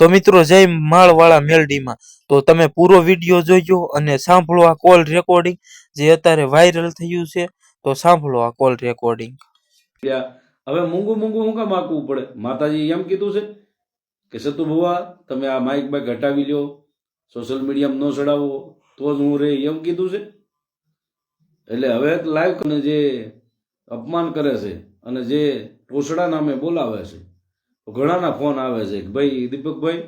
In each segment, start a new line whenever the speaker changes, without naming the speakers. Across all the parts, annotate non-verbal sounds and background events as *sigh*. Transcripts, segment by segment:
તો મિત્રો જય માળવાળા મેલડીમાં. તો તમે પૂરો વીડિયો જોજો અને સાંભળો આ કોલ રેકોર્ડિંગ જે અત્યારે વાયરલ થયું છે. તો સાંભળો આ કોલ રેકોર્ડિંગ
હવે મૂંગું મૂંગું હું કામ આકવું પડે? માતાજી એમ કીધું છે કે, સતુ ભુવા, તમે આ માઇક બાઇક હટાવી લ્યો. સોશિયલ મીડિયામાં ન ચડાવો, તો જ હું રે. એમ કીધું છે. એટલે હવે લાઈવ જે અપમાન કરે છે અને જે ટોસડા નામે બોલાવે છે ઘણાના ફોન આવે છે કે ભાઈ, દીપકભાઈ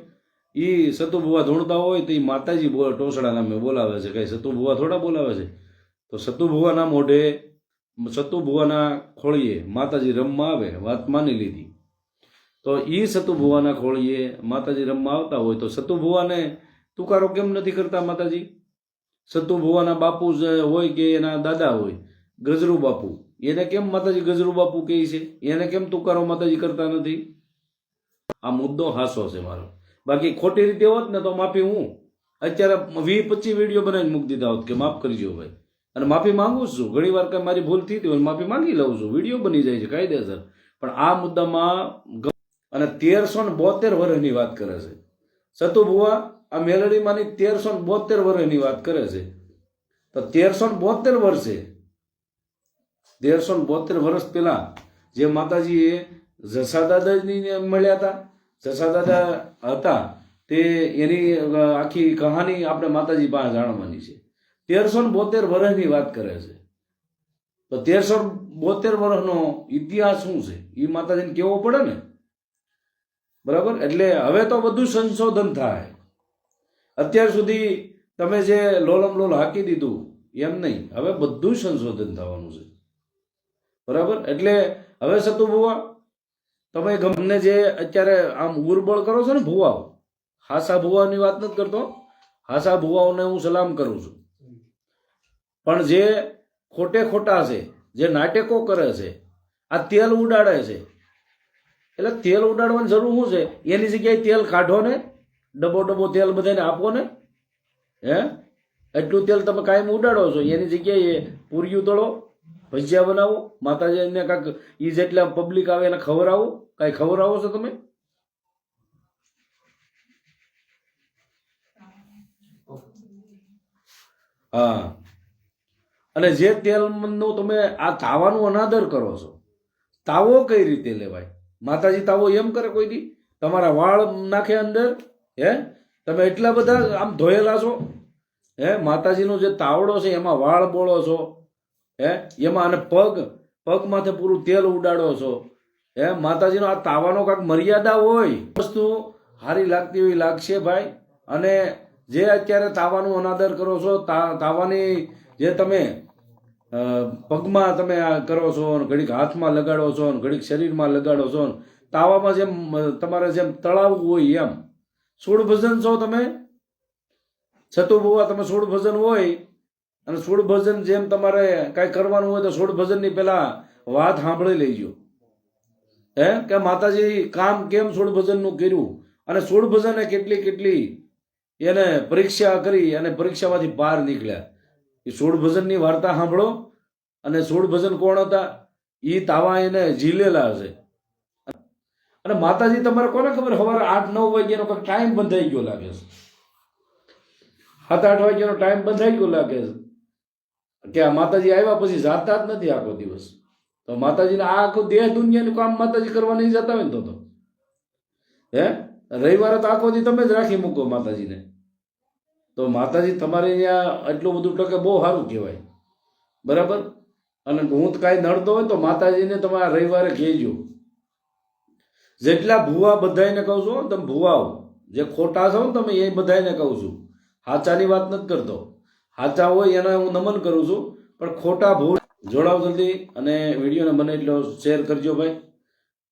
એ સતુ ભુવા ધૂણતા હોય તો એ માતાજી બોલ ટોસડા નામે બોલાવે છે. કઈ સતુ ભુવા થોડા બોલાવે છે? તો સતુ ભુવાના મોઢે, સતુ ભુવાના ખોળીએ માતાજી રમવા આવે, વાત માની લીધી. તો એ સતુ ભુવાના ખોળીએ માતાજી રમવા આવતા હોય તો સતુ ભુવાને તુકારો કેમ નથી કરતા માતાજી? સતુ ભુવાના બાપુ હોય કે એના દાદા હોય? ગજરુ બાપુ. એને કેમ માતાજી ગજરુ બાપુ કહે છે? એને કેમ તુકારો માતાજી કરતા નથી? આ મુદ્દો હાસો છે મારો. બાકી ખોટી રીતે હોત ને તો માફી હું. અત્યારે વીસ પચીસ વીડિયો બનાવીને મૂકી દીધા હોત કે માફ કરજો ભાઈ. અને માફી માંગુ છું. ઘણી વાર કઈ મારી ભૂલ થઈ હતી હોય માફી માંગી લઉં છું. વીડિયો બની જાય છે, કાયદેસર. પણ આ મુદ્દામાં અને તેરસો ને બોતેર વર્ષની વાત કરે છે. સતુભુવા આ મેલડીમાંની તેરસો ને બોતેર વર્ષની વાત કરે છે. તો તેરસો ને બોતેર વર્ષે, તેરસો ને બોતેર વર્ષ પહેલા જે માતાજીએ જસા દાદાજીને મળ્યા હતા. જસા દાદા હતા. તે એની આખી કહાની આપણે માતાજી પાસે જાણવાની છે. તેરસો ને બોતેર વર્ષની વાત કરે છે. તો તેરસો બોતેર વર્ષનો ઇતિહાસ શું છે? એ માતાજીને કેવો પડે ને? બરાબર? એટલે હવે તો બધું સંશોધન થાય. અત્યાર સુધી તમે જે લોલમ લોલ હાકી દીધું, એમ નહીં. હવે બધું સંશોધન થવાનું છે. બરાબર? એટલે હવે સતુ ભુવા તમે ગમને જે અત્યારે આમ ઉરબળ કરો છો ને ભુવાઓ, હાસા ભુવાની વાત નથી કરતો, હાસા ભુવાઓને હું સલામ કરું છું. પણ જે ખોટે ખોટા છે, જે નાટકો કરે છે, આ તેલ ઉડાડે છે, એટલે તેલ ઉડાડવાની જરૂર શું છે? એની જગ્યાએ તેલ કાઢો ને ડબ્બો ડબો તેલ બધાને આપો ને, હે? એટલું તેલ તમે કાયમ ઉડાડો છો, એની જગ્યાએ પૂરિયું તળો ભજીયા બનાવો માતાજીને કાંઈક એ જેટલા પબ્લિક આવે એને ખવડાવો. કાંઈ ખવડાવો છો તમે? હા. અને જે તેલનું તમે આ તાવાનું અનાદર કરો છો, તાવો કઈ રીતે લેવાય? માતાજી તાવો એમ કરે કોઈ દી? તમારા વાળ નાખે અંદર, હે? તમે એટલા બધા આમ ધોયેલા છો? હે? માતાજીનો જે તાવડો છે, એમાં વાળ બોળો છો. હે? એમાં અને પગ પગ માથે પૂરું તેલ ઉડાડો છો. હે? માતાજીનો આ તાવાનો કાંઈક મર્યાદા હોય, વસ્તુ સારી લાગતી હોય, લાગશે ભાઈ. અને જે અત્યારે તાવાનું અનાદર કરો છો તાવાની જે તમે પગમાં તમે કરો છો ઘડીક હાથમાં લગાડો છો ઘડીક શરીરમાં લગાડો છો તાવામાં જેમ તમારે જેમ તળાવવું હોય એમ. સોળ ભજન છો તમે? છતું બુવા તમે સોળ ભજન હોય અને સોળ ભજન જેમ તમારે કાંઈ કરવાનું હોય તો સોળ ભજનની પહેલાં વાત સાંભળી લેજો. હે? કે માતાજી, કામ કેમ સોળ ભજનનું કર્યું? અને સોળ ભજને કેટલી કેટલી એને પરીક્ષા કરી અને પરીક્ષામાંથી બહાર નીકળ્યા. એ સોળ ભજનની વાર્તા સાંભળો. અને સોળ ભજન કોણ હતા? એ તાવા એને ઝીલેલા હશે. અને માતાજી, તમારે કોને ખબર? સવારે આઠ, નવ વાગ્યાનો કંઈક ટાઈમ બંધાઈ ગયો લાગે છે. સાત, આઠ વાગ્યાનો ટાઈમ બંધાઈ ગયો લાગે છે. કે આ માતાજી આવ્યા પછી જાતા જ નથી આખો દિવસ. તો માતાજીને આ આખું દેહ દુનિયાનું કામ માતાજી કરવા નહીં જતા હોય ને તો તો. હે? રવિવારે તો આખો દી તમે જ રાખી મૂકો માતાજીને. તો માતાજી તમારે અહીંયા એટલું બધું ટકે બહુ સારું કહેવાય. બરાબર? અને હું કાંઈ નડતો હોય તો માતાજીને તમે આ રવિવારે કહેજો. જેટલા ભૂવા બધાને કહું છું તમે ભૂવાઓ જે ખોટા છો ને તમે એ બધાને કહું છું. સાચાની વાત નથી કરતો. હાચા હોય એને હું નમન કરું છું. પણ ખોટા ભૂલ જોડાવ જલ્દી અને વિડીયોને બને એટલો શેર કરજો ભાઈ.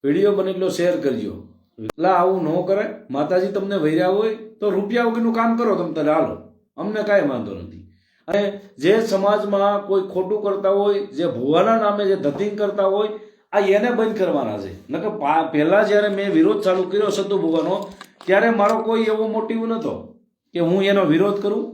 વીડિયો બને એટલો શેર કરજો. એટલે આવું ન કરે. માતાજી તમને વૈર્યા હોય તો રૂપિયા વગરનું કામ કરો તમે તારે હાલો, અમને કાંઈ વાંધો નથી. અને જે સમાજમાં કોઈ ખોટું કરતા હોય, જે ભુવાના નામે જે ધતિંગ કરતા હોય, આ એને બંધ કરવાના છે. નકર પહેલા જ્યારે મેં વિરોધ ચાલુ કર્યો સતુ ભુવાનો, ત્યારે મારો કોઈ એવો મોટિવ નહોતો કે હું એનો વિરોધ કરું.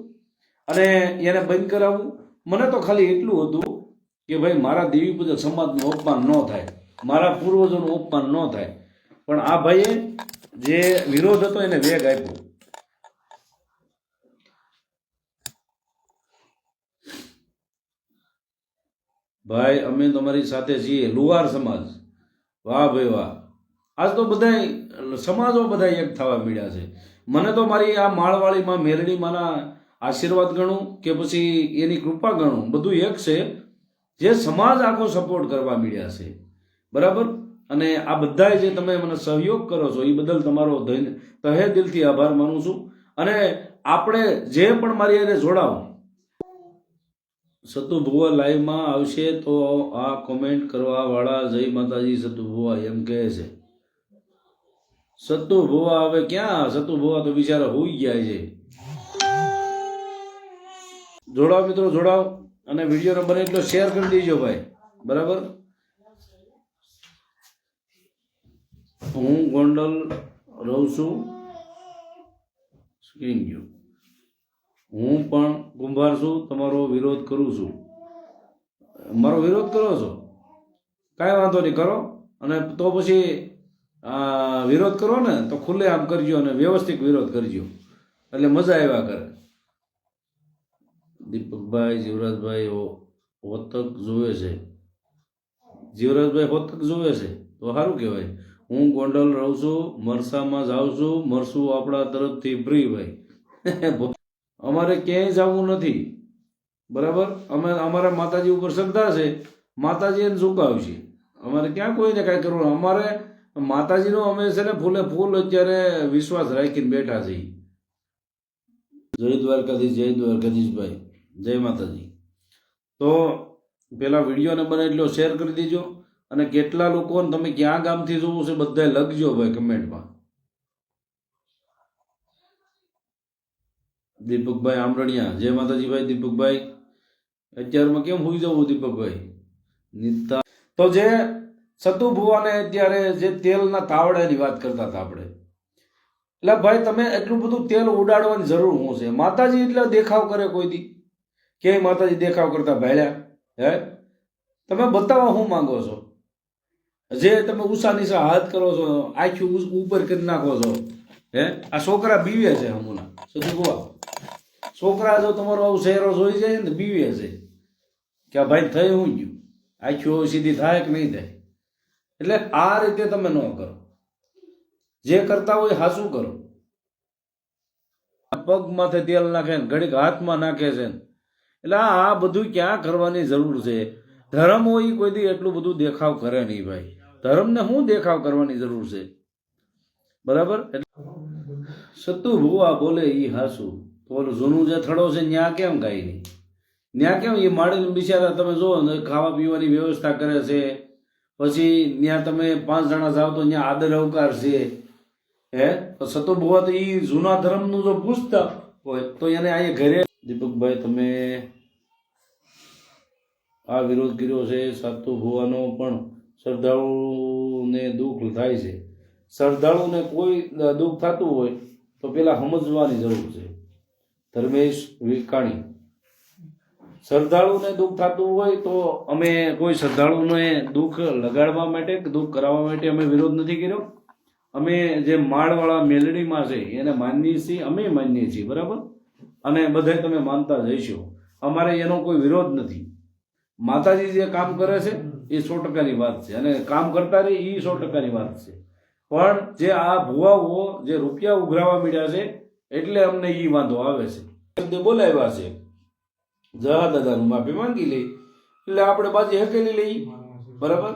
અને એને બંધ કરાવવું મને તો ખાલી એટલું હતું કે ભાઈ મારા દેવી પૂજક સમાજનું અપમાન ન થાય. મારા પૂર્વજોનું અપમાન ન થાય. પણ આ ભાઈએ જે વિરોધ હતો એને વેગ આપ્યો. ભાઈ, અમે તમારી સાથે છીએ, લુહાર સમાજ. વાહ ભાઈ વાહ. આજ તો બધા સમાજો બધા એક થવા મળ્યા છે. મને તો મારી આ માળવાળીમાં, મેરડીમાંના આશીર્વાદ ગણું કે પછી એની કૃપા ગણું, બધું એક છે. જે સમાજ આખો સપોર્ટ કરવા મળ્યા છે. બરાબર? અને આ બધા જે તમે મને સહયોગ કરો છો, એ બદલ તમારો તહે દિલથી આભાર માનું છું. અને આપણે જે પણ મારી એને જોડાવો, સતુ ભુવા લાઈવમાં આવશે તો આ કોમેન્ટ કરવા વાળા જય માતાજી સતુ ભુવા એમ કહે છે. સતુ ભુવા હવે ક્યાં? સતુ ભુવા તો બિચારા હોઈ ગયા છે. જોડાઓ મિત્રો, જોડાઓ. અને વીડિયો નંબર એટલો શેર કરી દેજો ભાઈ. બરાબર? હું ગોંડલ રહું છું. સ્ક્રીન ગયું હું પણ કુંભાર છું, તમારો વિરોધ કરું છું. મારો વિરોધ કરો છો? કાંઈ વાંધો નહીં, કરો. અને તો પછી વિરોધ કરો ને, તો ખુલ્લે આમ કરજો અને વ્યવસ્થિત વિરોધ કરજો. એટલે મજા આવ્યા કરે. દીપકભાઈ, જીવરાજભાઈ હોતક જોવે છે. જીવરાજભાઈ હોતક જોવે છે? તો સારું કહેવાય. હું ગોંડલ રહું છું, મરસામાં જાઉં છું, મરસું આપણા તરફથી ફ્રી ભાઈ. *laughs* અમારે ક્યાંય જવું નથી. બરાબર? અમે, અમારા માતાજી ઉપર શ્રદ્ધા છે. માતાજી એને છે અમારે ક્યાં કોઈને કાંઈ કરવાનું? અમારે માતાજીનો અમે છે ને ફૂલે ફૂલ અત્યારે વિશ્વાસ રાખીને બેઠા છીએ. જય દ્વારકાધીશ, જય દ્વારકાધીશભાઈ. જય માતાજી. તો પેલા વિડીયોને બને એટલો શેર કરી દેજો અને કેટલા લોકોને તમે ક્યાં ગામથી જોવું છે બધાય લખજો ભાઈ કમેન્ટમાં. દીપકભાઈ આમરણિયા, જય માતાજી ભાઈ દીપકભાઈ. અત્યારમાં કેમ હોઈ જવું દીપકભાઈ? નીતા તો જે સતુ ભુવાને અત્યારે જે તેલના તાવડાની વાત કરતા હતા આપણે. એટલે ભાઈ તમે એટલું બધું તેલ ઉડાડવાની જરૂર શું છે માતાજી એટલે દેખાવ કરે કોઈ દી. ક્યાંય માતાજી દેખાવ કરતા ભાડ્યા હે? તમે બતાવવા શું માંગો છો? જે તમે ઉષા નિશા હાથ કરો છો, આખી ઉપર કરી નાખો છો, હે? આ છોકરા બીવે છે હમુના. સુધી ગોવા. છોકરા જો તમારો આવું શહેરો જોઈ જાય ને બીવે છે. કે ભાઈ થઈ હું ગયું? આખી સીધી થાય કે નહીં થાય? એટલે આ રીતે તમે ન કરો. જે કરતા હોય હાસું કરો. પગ માથે તેલ નાખે ને ઘડીક હાથમાં નાખે છે ને. એટલે આ બધું ક્યાં કરવાની જરૂર છે? ધર્મ હોય કોઈ દી એટલું બધું દેખાવ કરે નહીં ભાઈ. ધર્મને શું દેખાવ કરવાની જરૂર છે? બરાબર? સતુ ભુવા બોલે એ હાસુ. તો ઓલું જૂનું જે થડો છે, ન્યા કેમ કાંઈ નહીં? ન્યા કેમ? એ માળીને બિચારા તમે જુઓ ને, ખાવા પીવાની વ્યવસ્થા કરે છે. પછી ત્યાં તમે પાંચ જણા જાઓ તો ત્યાં આદર અવકાર છે. હે? તો સતુ ભુવા તો એ જૂના ધર્મનું જો પૂછતા હોય, તો એને અહીંયા ઘરે દીપકભાઈ, તમે આ વિરોધ કર્યો છે સાતુ ભુવાનો પણ શ્રદ્ધાળુને દુઃખ થાય છે. શ્રદ્ધાળુને કોઈ દુઃખ થતું હોય તો પેલા સમજવાની જરૂર છે. ધર્મેશ વિકાણી શ્રદ્ધાળુને દુઃખ થતું હોય તો અમે કોઈ શ્રદ્ધાળુને દુઃખ લગાડવા માટે કે દુઃખ કરાવવા માટે અમે વિરોધ નથી કર્યો. અમે જે માળવાળા મેલડીમાં છે, એને માનીએ છીએ, અમે માનીએ છીએ, બરાબર? અને બધે તમે માનતા જઈશો. અમારે એનો કોઈ વિરોધ નથી. માતાજી જે કામ કરે છે એ સો ટકાની વાત છે. અને કામ કરતા રહે એ સો ટકાની વાત છે. પણ જે આ ભુવાઓ જે રૂપિયા ઉઘરાવા મળ્યા છે એટલે અમને એ વાંધો આવે છે. બોલાવ્યા છે. જહા દાદાનું માફી માંગી લઈ. એટલે આપણે બાજી હકેલી લઈ. બરાબર?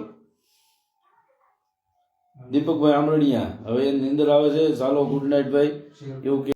દીપકભાઈ આમરણિયા. હવે નિંદર આવે છે ચાલો ગુડ નાઇટ ભાઈ. એવું કે